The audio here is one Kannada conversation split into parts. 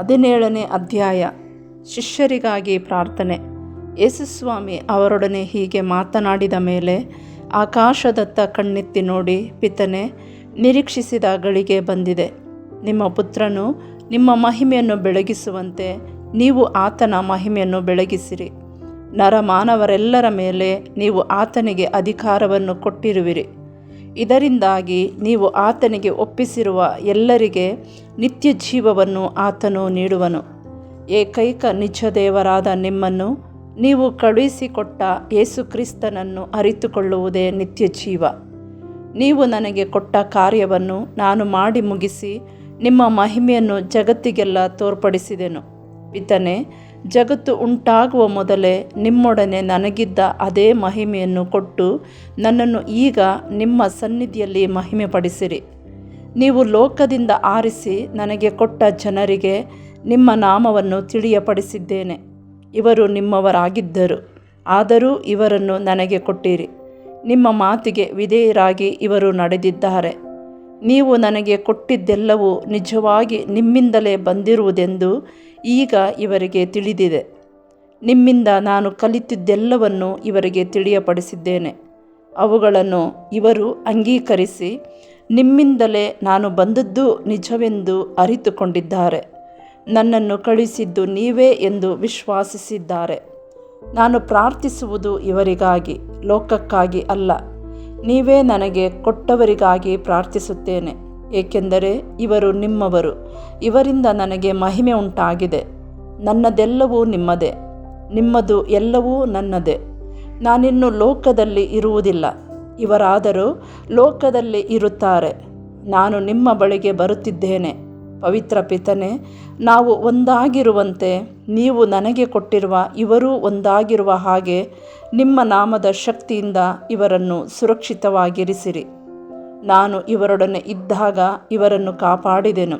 ಹದಿನೇಳನೇ ಅಧ್ಯಾಯ, ಶಿಷ್ಯರಿಗಾಗಿ ಪ್ರಾರ್ಥನೆ. ಯೇಸುಸ್ವಾಮಿ ಅವರೊಡನೆ ಹೀಗೆ ಮಾತನಾಡಿದ ಮೇಲೆ ಆಕಾಶದತ್ತ ಕಣ್ಣೆತ್ತಿ ನೋಡಿ, ಪಿತನೆ, ನಿರೀಕ್ಷಿಸಿದ ಗಳಿಗೆ ಬಂದಿದೆ. ನಿಮ್ಮ ಪುತ್ರನು ನಿಮ್ಮ ಮಹಿಮೆಯನ್ನು ಬೆಳಗಿಸುವಂತೆ ನೀವು ಆತನ ಮಹಿಮೆಯನ್ನು ಬೆಳಗಿಸಿರಿ. ನರಮಾನವರೆಲ್ಲರ ಮೇಲೆ ನೀವು ಆತನಿಗೆ ಅಧಿಕಾರವನ್ನು ಕೊಟ್ಟಿರುವಿರಿ. ಇದರಿಂದಾಗಿ ನೀವು ಆತನಿಗೆ ಒಪ್ಪಿಸಿರುವ ಎಲ್ಲರಿಗೆ ನಿತ್ಯ ಜೀವವನ್ನು ಆತನು ನೀಡುವನು. ಏಕೈಕ ನಿಜ ದೇವರಾದ ನಿಮ್ಮನ್ನು ನೀವು ಕಳುಹಿಸಿಕೊಟ್ಟ ಯೇಸುಕ್ರಿಸ್ತನನ್ನು ಅರಿತುಕೊಳ್ಳುವುದೇ ನಿತ್ಯ ಜೀವ ನೀವು ನನಗೆ ಕೊಟ್ಟ ಕಾರ್ಯವನ್ನು ನಾನು ಮಾಡಿ ಮುಗಿಸಿ ನಿಮ್ಮ ಮಹಿಮೆಯನ್ನು ಜಗತ್ತಿಗೆಲ್ಲ ತೋರ್ಪಡಿಸಿದೆನು. ಪಿತನೆ ಜಗತ್ತು ಉಂಟಾಗುವ ಮೊದಲೇ ನಿಮ್ಮೊಡನೆ ನನಗಿದ್ದ ಅದೇ ಮಹಿಮೆಯನ್ನು ಕೊಟ್ಟು ನನ್ನನ್ನು ಈಗ ನಿಮ್ಮ ಸನ್ನಿಧಿಯಲ್ಲಿ ಮಹಿಮೆಪಡಿಸಿರಿ. ನೀವು ಲೋಕದಿಂದ ಆರಿಸಿ ನನಗೆ ಕೊಟ್ಟ ಜನರಿಗೆ ನಿಮ್ಮ ನಾಮವನ್ನು ತಿಳಿಯಪಡಿಸಿದ್ದೇನೆ. ಇವರು ನಿಮ್ಮವರಾಗಿದ್ದರು, ಆದರೂ ಇವರನ್ನು ನನಗೆ ಕೊಟ್ಟಿರಿ. ನಿಮ್ಮ ಮಾತಿಗೆ ವಿಧೇಯರಾಗಿ ಇವರು ನಡೆದಿದ್ದಾರೆ. ನೀವು ನನಗೆ ಕೊಟ್ಟಿದ್ದೆಲ್ಲವೂ ನಿಜವಾಗಿ ನಿಮ್ಮಿಂದಲೇ ಬಂದಿರುವುದೆಂದು ಈಗ ಇವರಿಗೆ ತಿಳಿದಿದೆ. ನಿಮ್ಮಿಂದ ನಾನು ಕಲಿತಿದ್ದೆಲ್ಲವನ್ನು ಇವರಿಗೆ ತಿಳಿಯಪಡಿಸಿದ್ದೇನೆ. ಅವುಗಳನ್ನು ಇವರು ಅಂಗೀಕರಿಸಿ ನಿಮ್ಮಿಂದಲೇ ನಾನು ಬಂದದ್ದು ನಿಜವೆಂದು ಅರಿತುಕೊಂಡಿದ್ದಾರೆ. ನನ್ನನ್ನು ಕಳಿಸಿದ್ದು ನೀವೇ ಎಂದು ವಿಶ್ವಾಸಿಸಿದ್ದಾರೆ. ನಾನು ಪ್ರಾರ್ಥಿಸುವುದು ಇವರಿಗಾಗಿ, ಲೋಕಕ್ಕಾಗಿ ಅಲ್ಲ. ನೀವೇ ನನಗೆ ಕೊಟ್ಟವರಿಗಾಗಿ ಪ್ರಾರ್ಥಿಸುತ್ತೇನೆ, ಏಕೆಂದರೆ ಇವರು ನಿಮ್ಮವರು. ಇವರಿಂದ ನನಗೆ ಮಹಿಮೆ ಉಂಟಾಗಿದೆ. ನನ್ನದೆಲ್ಲವೂ ನಿಮ್ಮದೇ. ನಿಮ್ಮದು ಎಲ್ಲವೂ ನನ್ನದೇ. ನಾನಿನ್ನು ಲೋಕದಲ್ಲಿ ಇರುವುದಿಲ್ಲ. ಇವರಾದರೂ ಲೋಕದಲ್ಲಿ ಇರುತ್ತಾರೆ. ನಾನು ನಿಮ್ಮ ಬಳಿಗೆ ಬರುತ್ತಿದ್ದೇನೆ. ಪವಿತ್ರ ಪಿತನೆ, ನಾವು ಒಂದಾಗಿರುವಂತೆ ನೀವು ನನಗೆ ಕೊಟ್ಟಿರುವ, ಇವರೂ ಒಂದಾಗಿರುವ ಹಾಗೆ ನಿಮ್ಮ ನಾಮದ ಶಕ್ತಿಯಿಂದ ಇವರನ್ನು ಸುರಕ್ಷಿತವಾಗಿರಿಸಿರಿ. ನಾನು ಇವರೊಡನೆ ಇದ್ದಾಗ ಇವರನ್ನು ಕಾಪಾಡಿದೆನು.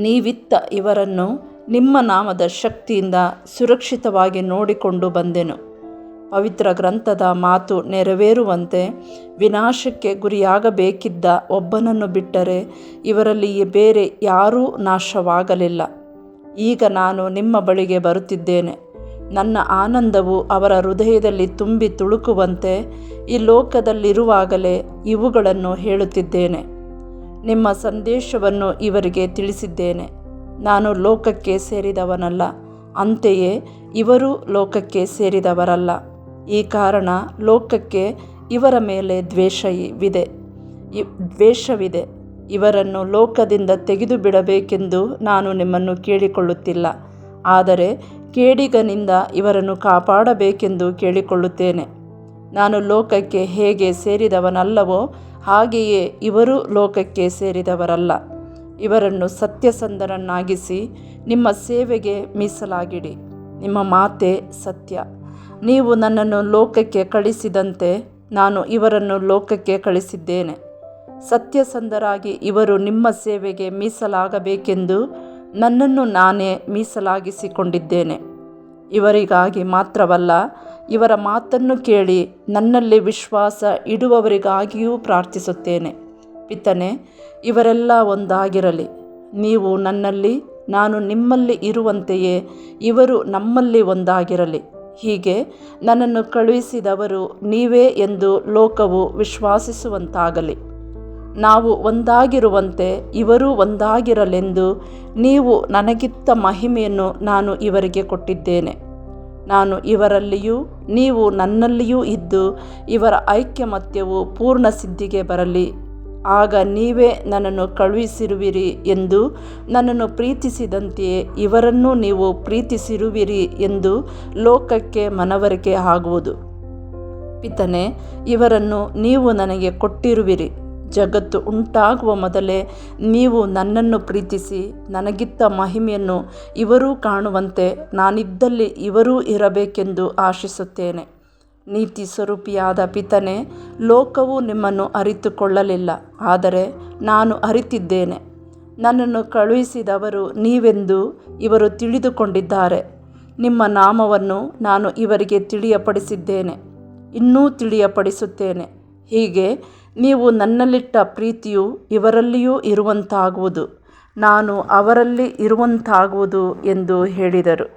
ನೀವಿತ್ತ ಇವರನ್ನು ನಿಮ್ಮ ನಾಮದ ಶಕ್ತಿಯಿಂದ ಸುರಕ್ಷಿತವಾಗಿ ನೋಡಿಕೊಂಡು ಬಂದೆನು. ಪವಿತ್ರ ಗ್ರಂಥದ ಮಾತು ನೆರವೇರುವಂತೆ ವಿನಾಶಕ್ಕೆ ಗುರಿಯಾಗಬೇಕಿದ್ದ ಒಬ್ಬನನ್ನು ಬಿಟ್ಟರೆ ಇವರಲ್ಲಿ ಬೇರೆ ಯಾರೂ ನಾಶವಾಗಲಿಲ್ಲ. ಈಗ ನಾನು ನಿಮ್ಮ ಬಳಿಗೆ ಬರುತ್ತಿದ್ದೇನೆ. ನನ್ನ ಆನಂದವು ಅವರ ಹೃದಯದಲ್ಲಿ ತುಂಬಿ ತುಳುಕುವಂತೆ ಈ ಲೋಕದಲ್ಲಿರುವಾಗಲೇ ಇವುಗಳನ್ನು ಹೇಳುತ್ತಿದ್ದೇನೆ. ನಿಮ್ಮ ಸಂದೇಶವನ್ನು ಇವರಿಗೆ ತಿಳಿಸಿದ್ದೇನೆ. ನಾನು ಲೋಕಕ್ಕೆ ಸೇರಿದವನಲ್ಲ, ಅಂತೆಯೇ ಇವರು ಲೋಕಕ್ಕೆ ಸೇರಿದವರಲ್ಲ. ಈ ಕಾರಣ ಲೋಕಕ್ಕೆ ಇವರ ಮೇಲೆ ದ್ವೇಷವಿದೆ. ದ್ವೇಷವಿದೆ. ಇವರನ್ನು ಲೋಕದಿಂದ ತೆಗೆದು ಬಿಡಬೇಕೆಂದು ನಾನು ನಿಮ್ಮನ್ನು ಕೇಳಿಕೊಳ್ಳುತ್ತಿಲ್ಲ. ಆದರೆ ಕೇಡಿಗನಿಂದ ಇವರನ್ನು ಕಾಪಾಡಬೇಕೆಂದು ಕೇಳಿಕೊಳ್ಳುತ್ತೇನೆ. ನಾನು ಲೋಕಕ್ಕೆ ಹೇಗೆ ಸೇರಿದವನಲ್ಲವೋ ಹಾಗೆಯೇ ಇವರು ಲೋಕಕ್ಕೆ ಸೇರಿದವರಲ್ಲ. ಇವರನ್ನು ಸತ್ಯಸಂಧರನ್ನಾಗಿಸಿ ನಿಮ್ಮ ಸೇವೆಗೆ ಮೀಸಲಾಗಿಡಿ. ನಿಮ್ಮ ಮಾತೆ ಸತ್ಯ. ನೀವು ನನ್ನನ್ನು ಲೋಕಕ್ಕೆ ಕಳಿಸಿದಂತೆ ನಾನು ಇವರನ್ನು ಲೋಕಕ್ಕೆ ಕಳಿಸಿದ್ದೇನೆ. ಸತ್ಯಸಂಧರಾಗಿ ಇವರು ನಿಮ್ಮ ಸೇವೆಗೆ ಮೀಸಲಾಗಬೇಕೆಂದು ನನ್ನನ್ನು ನಾನೇ ಮೀಸಲಾಗಿಸಿಕೊಂಡಿದ್ದೇನೆ. ಇವರಿಗಾಗಿ ಮಾತ್ರವಲ್ಲ, ಇವರ ಮಾತನ್ನು ಕೇಳಿ ನನ್ನಲ್ಲಿ ವಿಶ್ವಾಸ ಇಡುವವರಿಗಾಗಿಯೂ ಪ್ರಾರ್ಥಿಸುತ್ತೇನೆ. ಪಿತನೆ, ಇವರೆಲ್ಲ ಒಂದಾಗಿರಲಿ. ನೀವು ನನ್ನಲ್ಲಿ, ನಾನು ನಿಮ್ಮಲ್ಲಿ ಇರುವಂತೆಯೇ ಇವರು ನಮ್ಮಲ್ಲಿ ಒಂದಾಗಿರಲಿ. ಹೀಗೆ ನನ್ನನ್ನು ಕಳುಹಿಸಿದವರು ನೀವೇ ಎಂದು ಲೋಕವು ವಿಶ್ವಾಸಿಸುವಂತಾಗಲಿ. ನಾವು ಒಂದಾಗಿರುವಂತೆ ಇವರೂ ಒಂದಾಗಿರಲೆಂದು ನೀವು ನನಗಿತ್ತ ಮಹಿಮೆಯನ್ನು ನಾನು ಇವರಿಗೆ ಕೊಟ್ಟಿದ್ದೇನೆ. ನಾನು ಇವರಲ್ಲಿಯೂ ನೀವು ನನ್ನಲ್ಲಿಯೂ ಇದ್ದು ಇವರ ಐಕ್ಯಮತ್ಯವು ಪೂರ್ಣ ಸಿದ್ಧಿಗೆ ಬರಲಿ. ಆಗ ನೀವೇ ನನ್ನನ್ನು ಕಳುಹಿಸಿರುವಿರಿ ಎಂದು ನನ್ನನ್ನು ಪ್ರೀತಿಸಿದಂತೆಯೇ ಇವರನ್ನು ನೀವು ಪ್ರೀತಿಸಿರುವಿರಿ ಎಂದು ಲೋಕಕ್ಕೆ ಮನವರಿಕೆ ಆಗುವುದು. ಪಿತನೆ, ಇವರನ್ನು ನೀವು ನನಗೆ ಕೊಟ್ಟಿರುವಿರಿ. ಜಗತ್ತು ಉಂಟಾಗುವ ಮೊದಲೇ ನೀವು ನನ್ನನ್ನು ಪ್ರೀತಿಸಿ ನನಗಿತ್ತ ಮಹಿಮೆಯನ್ನು ಇವರೂ ಕಾಣುವಂತೆ ನಾನಿದ್ದಲ್ಲಿ ಇವರೂ ಇರಬೇಕೆಂದು ಆಶಿಸುತ್ತೇನೆ. ನೀತಿ ಸ್ವರೂಪಿಯಾದ ಪಿತನೆ, ಲೋಕವು ನಿಮ್ಮನ್ನು ಅರಿತುಕೊಳ್ಳಲಿಲ್ಲ. ಆದರೆ ನಾನು ಅರಿತಿದ್ದೇನೆ. ನನ್ನನ್ನು ಕಳುಹಿಸಿದವರು ನೀವೆಂದು ಇವರು ತಿಳಿದುಕೊಂಡಿದ್ದಾರೆ. ನಿಮ್ಮ ನಾಮವನ್ನು ನಾನು ಇವರಿಗೆ ತಿಳಿಯಪಡಿಸಿದ್ದೇನೆ. ಇನ್ನೂ ತಿಳಿಯಪಡಿಸುತ್ತೇನೆ. ಹೀಗೆ ನೀವು ನನ್ನಲ್ಲಿಟ್ಟ ಪ್ರೀತಿಯು ಇವರಲ್ಲಿಯೂ ಇರುವಂತಾಗುವುದು. ನಾನು ಅವರಲ್ಲಿ ಇರುವಂತಾಗುವುದು ಎಂದು ಹೇಳಿದರು.